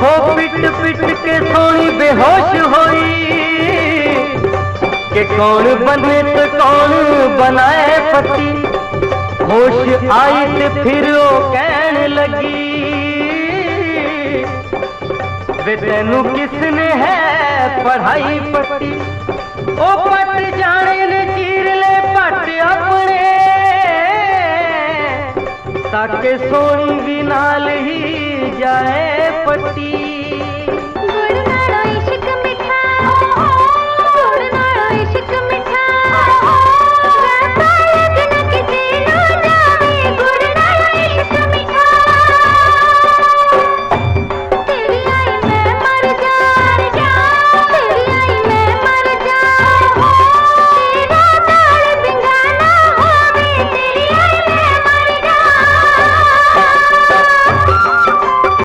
हो पिट पिट के सोनी बेहोश होई। कि कौन बने तो कौन बनाए पति होश आई ते फिर वो कहने लगी। वे तेनू किसने है पढ़ाई पट्टी। ओ पट जाने ने चीर ले पट अपने। ताके सोनी भी नाल ही जाए। பட்டி